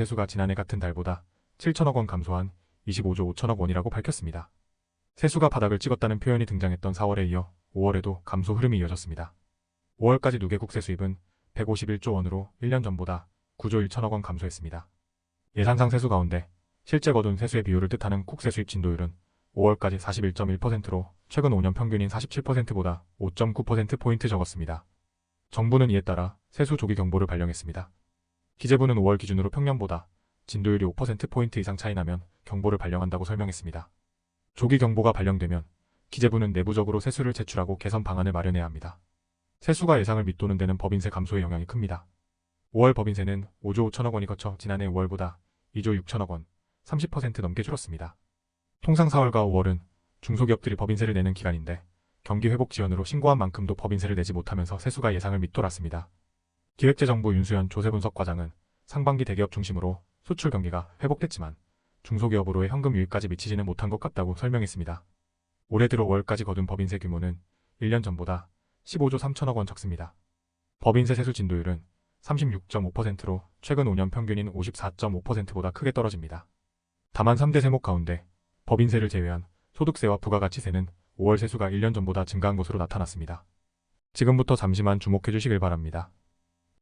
세수가 지난해 같은 달보다 7천억 원 감소한 25조 5천억 원이라고 밝혔습니다. 세수가 바닥을 찍었다는 표현이 등장했던 4월에 이어 5월에도 감소 흐름이 이어졌습니다. 5월까지 누계국 세수입은 151조 원으로 1년 전보다 9조 1천억 원 감소했습니다. 예상상 세수 가운데 실제 거둔 세수의 비율을 뜻하는 국세 수입 진도율은 5월까지 41.1%로 최근 5년 평균인 47%보다 5.9%포인트 적었습니다. 정부는 이에 따라 세수 조기 경보를 발령했습니다. 기재부는 5월 기준으로 평년보다 진도율이 5%포인트 이상 차이 나면 경보를 발령한다고 설명했습니다. 조기 경보가 발령되면 기재부는 내부적으로 세수를 제출하고 개선 방안을 마련해야 합니다. 세수가 예상을 밑도는 데는 법인세 감소의 영향이 큽니다. 5월 법인세는 5조 5천억 원이 거쳐 지난해 5월보다 2조 6천억 원, 30% 넘게 줄었습니다. 통상 4월과 5월은 중소기업들이 법인세를 내는 기간인데 경기 회복 지원으로 신고한 만큼도 법인세를 내지 못하면서 세수가 예상을 밑돌았습니다. 기획재정부 윤수연 조세분석 과장은 상반기 대기업 중심으로 수출 경기가 회복됐지만 중소기업으로의 현금 유입까지 미치지는 못한 것 같다고 설명했습니다. 올해 들어 5월까지 거둔 법인세 규모는 1년 전보다 15조 3천억 원 적습니다. 법인세 세수 진도율은 36.5%로 최근 5년 평균인 54.5%보다 크게 떨어집니다. 다만 3대 세목 가운데 법인세를 제외한 소득세와 부가가치세는 5월 세수가 1년 전보다 증가한 것으로 나타났습니다. 지금부터 잠시만 주목해 주시길 바랍니다.